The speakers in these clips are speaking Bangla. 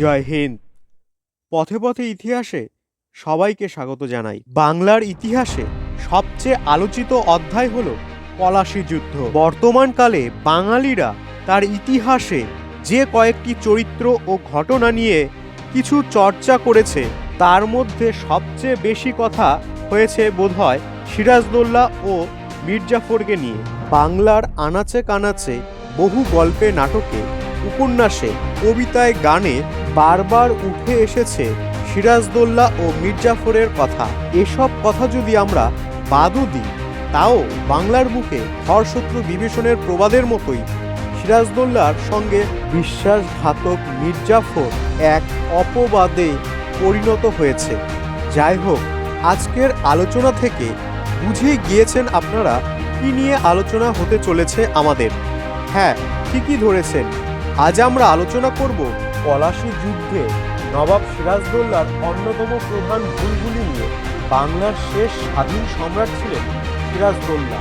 জয় হিন্দ পথে পথে ইতিহাসে সবাইকে স্বাগত জানাই। বাংলার ইতিহাসে সবচেয়ে আলোচিত অধ্যায় হল পলাশী যুদ্ধ। বর্তমানকালে বাঙালিরা তার ইতিহাসে যে কয়েকটি চরিত্র ও ঘটনা নিয়ে কিছু চর্চা করেছে, তার মধ্যে সবচেয়ে বেশি কথা হয়েছে বোধহয় সিরাজদৌল্লা ও মির্জাফরকে নিয়ে। বাংলার আনাচে কানাচে বহু গল্পে, নাটকে উপন্যাসে কবিতায় গানে বারবার উঠে এসেছে সিরাজদৌল্লা ও মির্জাফরের কথা। এসব কথা যদি আমরা বাদও দিই, তাও বাংলার বুকে হরশত্রু বিভীষণের প্রবাদের মতোই সিরাজদৌল্লার সঙ্গে বিশ্বাসঘাতক মির্জাফর এক অপবাদে পরিণত হয়েছে। যাই হোক, আজকের আলোচনা থেকে বুঝে গিয়েছেন আপনারা কি নিয়ে আলোচনা হতে চলেছে আমাদের। হ্যাঁ ঠিকই ধরেছেন। আজ আমরা আলোচনা করব পলাশী যুদ্ধে নবাব সিরাজদৌল্লার অন্যতম প্রধান ভুলগুলি নিয়ে। বাংলার শেষ স্বাধীন সম্রাট ছিলেন সিরাজদৌল্লা।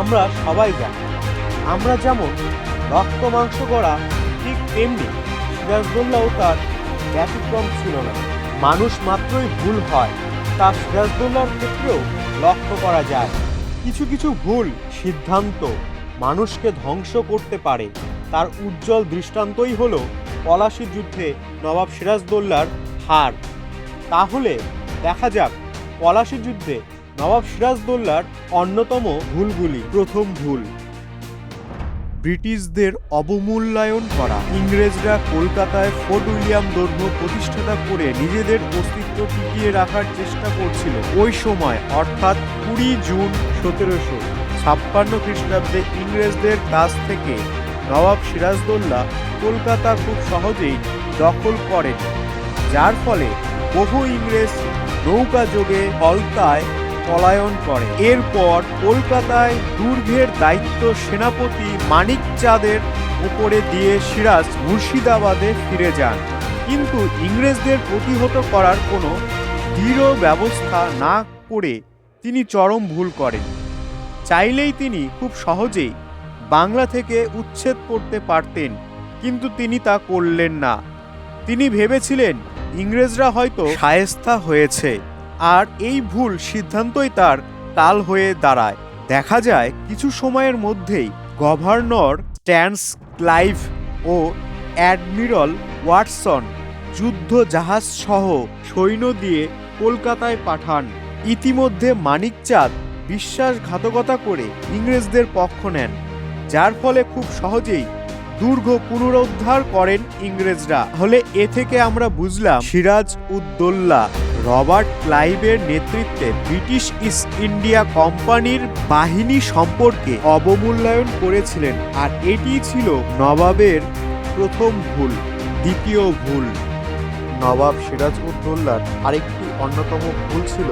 আমরা সবাই জানি, আমরা যেমন রক্ত মাংস গড়া, ঠিক তেমনি সিরাজদৌল্লাও তার ব্যতিক্রম ছিল না। মানুষ মাত্রই ভুল হয়, তা সিরাজদৌল্লার ক্ষেত্রেও লক্ষ্য করা যায়। কিছু কিছু ভুল সিদ্ধান্ত মানুষকে ধ্বংস করতে পারে। তার উজ্জ্বল দৃষ্টান্তই হল পলাশী যুদ্ধে নবাব সিরাজদৌল্লার হার। তাহলে দেখা যাক পলাশী যুদ্ধে নবাব সিরাজদৌল্লার অন্যতম ভুলগুলি। প্রথম ভুল, ব্রিটিশদের অবমূল্যায়ন করা। ইংরেজরা কলকাতায় ফোর্ট উইলিয়াম দুর্গ প্রতিষ্ঠাতা করে নিজেদের অস্তিত্ব টিকিয়ে রাখার চেষ্টা করছিল। ওই সময়, অর্থাৎ কুড়ি জুন সতেরোশো ছাপ্পান্ন খ্রিস্টাব্দে ইংরেজদের কাছ থেকে নবাব সিরাজদৌল্লা কলকাতা খুব সহজেই দখল করেন, যার ফলে বহু ইংরেজ নৌকা যোগে কলকাতায় পলায়ন করে। এরপর কলকাতায় দুর্গের দায়িত্ব সেনাপতি মানিক চাঁদের উপরে দিয়ে সিরাজ মুর্শিদাবাদে ফিরে যান। কিন্তু ইংরেজদের প্রতিহত করার কোনো দৃঢ় ব্যবস্থা না করে তিনি চরম ভুল করেন। চাইলেই তিনি খুব সহজেই বাংলা থেকে উচ্ছেদ করতে পারতেন, কিন্তু তিনি তা করলেন না। তিনি ভেবেছিলেন, ইংরেজরা হয়তো সায়স্তা হয়েছে, আর এই ভুল সিদ্ধান্তই তার কাল হয়ে দাঁড়ায়। দেখা যায়, কিছু সময়ের মধ্যেই গভর্নর স্ট্যান্স ক্লাইভ ও অ্যাডমিরাল ওয়াটসন যুদ্ধ জাহাজ সহ সৈন্য দিয়ে কলকাতায় পাঠান। ইতিমধ্যে মানিকচাঁদ বিশ্বাসঘাতকতা করে ইংরেজদের পক্ষ নেন। যার ফলে খুব সহজেই দুর্গ পুনরুদ্ধার করেন ইংরেজরা। হলে এ থেকে আমরা বুঝলাম সিরাজ উদ্দৌল্লা রবার্ট ক্লাইভের নেতৃত্বে ব্রিটিশ ইস্ট ইন্ডিয়া কোম্পানির বাহিনী সম্পর্কে অবমূল্যায়ন করেছিলেন, আর এটি ছিল নবাবের প্রথম ভুল, দ্বিতীয় ভুল। নবাব সিরাজ উদ্দৌল্লার আরেকটি অন্যতম ভুল ছিল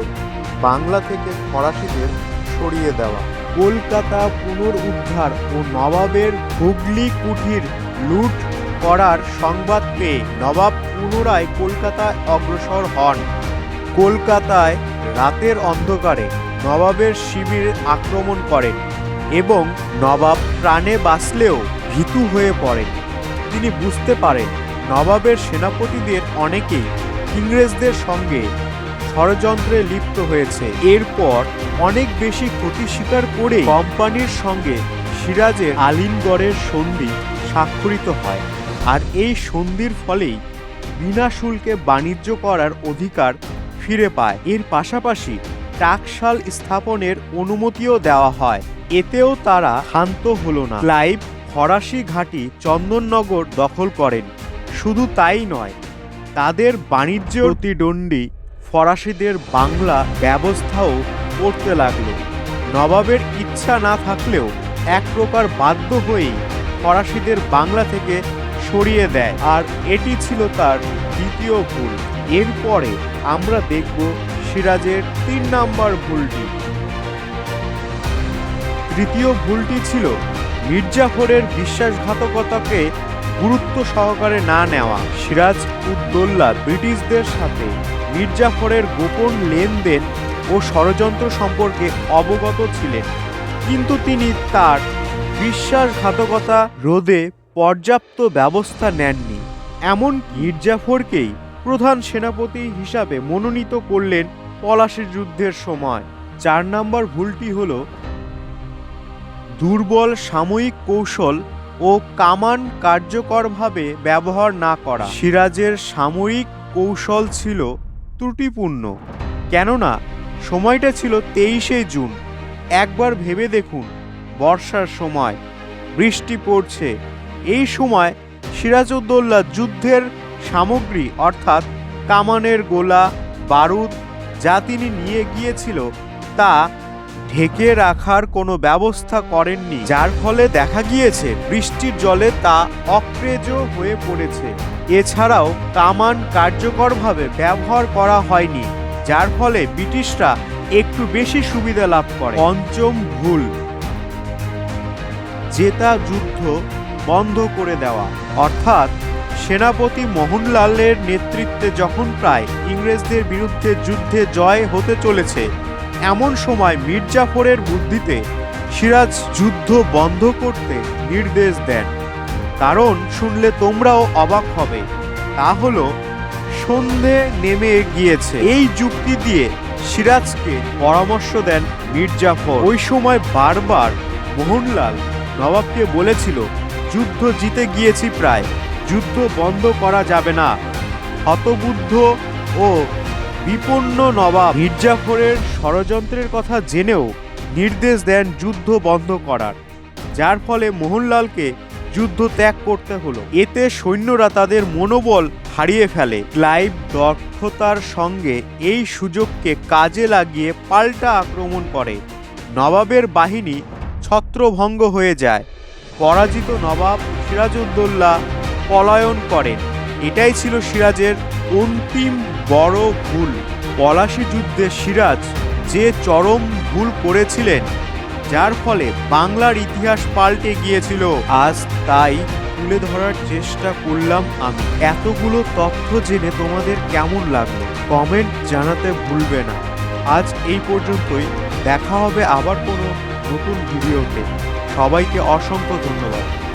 বাংলা থেকে ফরাসিদের সরিয়ে দেওয়া। কলকাতা পুনরুদ্ধার ও নবাবের হুগলি কুঠির লুট করার সংবাদ পেয়ে নবাব পুনরায় কলকাতায় অগ্রসর হন। কলকাতায় রাতের অন্ধকারে নবাবের শিবির আক্রমণ করেন এবং নবাব প্রাণে বাঁচলেও ভীতু হয়ে পড়েন। তিনি বুঝতে পারেন, নবাবের সেনাপতিদের অনেকেই ইংরেজদের সঙ্গে ষড়যন্ত্রে লিপ্ত হয়েছে। এরপর অনেক বেশি ক্ষতি স্বীকার করে কোম্পানির সঙ্গে সিরাজের আলিমগড়ের সন্ধি স্বাক্ষরিত হয়। আর এই সন্ধির ফলেই বিনা শুল্কে বাণিজ্য করার অধিকার ফিরে পায়। এর পাশাপাশি টাকশাল স্থাপনের অনুমতিও দেওয়া হয়। এতেও তারা শান্ত হলো না। ক্লাইভ ফরাসি ঘাঁটি চন্দননগর দখল করেন। শুধু তাই নয়, তাদের বাণিজ্য প্রতিদ্বন্দ্বী ফরাসিদের বাংলা ব্যবস্থাও করতে লাগল। নবাবের ইচ্ছা না থাকলেও এক প্রকার বাধ্য হয়েই ফরাসিদের বাংলা থেকে সরিয়ে দেয়। আর এটি ছিল তার দ্বিতীয় ভুল। এরপরে আমরা দেখব সিরাজের তিন নাম্বার ভুলটি। তৃতীয় ভুলটি ছিল মির্জাফরের বিশ্বাসঘাতকতাকে গুরুত্ব সহকারে না নেওয়া। সিরাজ উদ্দৌল্লা ব্রিটিশদের সাথে মির্জাফরের গোপন লেনদেন ও ষড়যন্ত্র সম্পর্কে অবগত ছিলেন। কিন্তু তিনি তার বিশ্বাসঘাতকতা রোধে পর্যাপ্ত ব্যবস্থা নেননি। এমন মির্জাফরকেই প্রধান সেনাপতি হিসাবে মনোনীত করলেন পলাশির যুদ্ধের সময়। চার নম্বর ভুলটি হলো দুর্বল সাময়িক কৌশল ও কামান কার্যকরভাবে ব্যবহার না করা। সিরাজের সাময়িক কৌশল ছিল ত্রুটিপূর্ণ। কেননা, সময়টা ছিল তেইশে জুন। একবার ভেবে দেখুন, বর্ষার সময়, বৃষ্টি পড়ছে। এই সময় সিরাজউদ্দৌল্লা যুদ্ধের সামগ্রী অর্থাৎ কামানের গোলা, বারুদ যা তিনি নিয়ে গিয়েছিল তা ঢেকে রাখার কোনো ব্যবস্থা করেননি, যার ফলে দেখা গিয়েছে বৃষ্টির জলে তা অক্রেজ হয়ে পড়েছে। এছাড়াও কামান কার্যকরভাবে ব্যবহার করা হয়নি, যার ফলে ব্রিটিশরা একটু বেশি সুবিধা লাভ করে। পঞ্চম ভুল, জেতা যুদ্ধ বন্ধ করে দেওয়া। অর্থাৎ সেনাপতি মোহনলালের নেতৃত্বে যখন প্রায় ইংরেজদের বিরুদ্ধে যুদ্ধে জয় হতে চলেছে এমন সময় মির্জাফরের বুদ্ধিতে সিরাজ যুদ্ধ বন্ধ করতে নির্দেশ দেন। কারণ শুনলে তোমরাও অবাক হবে। তা হলো, সন্ধে নেমে গিয়েছে। এই যুক্তি দিয়ে সিরাজকে পরামর্শ দেন মির্জাফর। ওই সময় বারবার মোহনলাল নবাবকে বলেছিল, যুদ্ধ জিতে গিয়েছি প্রায়। যুদ্ধ বন্ধ করা যাবে না। হতবুদ্ধ ও বিপন্ন নবাব মির্জাফরের ষড়যন্ত্রের কথা জেনেও নির্দেশ দেন যুদ্ধ বন্ধ করার, যার ফলে মোহনলালকে যুদ্ধ ত্যাগ করতে হলো। এতে সৈন্যরা তাদের মনোবল হারিয়ে ফেলে। ক্লাইভ দক্ষতার সঙ্গে এই সুযোগকে কাজে লাগিয়ে পাল্টা আক্রমণ করে। নবাবের বাহিনী ছত্রভঙ্গ হয়ে যায়। পরাজিত নবাব সিরাজউদ্দৌল্লা পলায়ন করেন। এটাই ছিল সিরাজের অন্তিম বড় ভুল। পলাশি যুদ্ধে সিরাজ যে চরম ভুল করেছিলেন, যার ফলে বাংলার ইতিহাস পাল্টে গিয়েছিল। আজ তাই তুলে ধরার চেষ্টা করলাম আমি। এতগুলো তথ্য জেনে তোমাদের কেমন লাগল? কমেন্ট জানাতে ভুলবে না। আজ এই পর্যন্তই। দেখা হবে আবার কোনো নতুন ভিডিওতে। সবাইকে অসংখ্য ধন্যবাদ।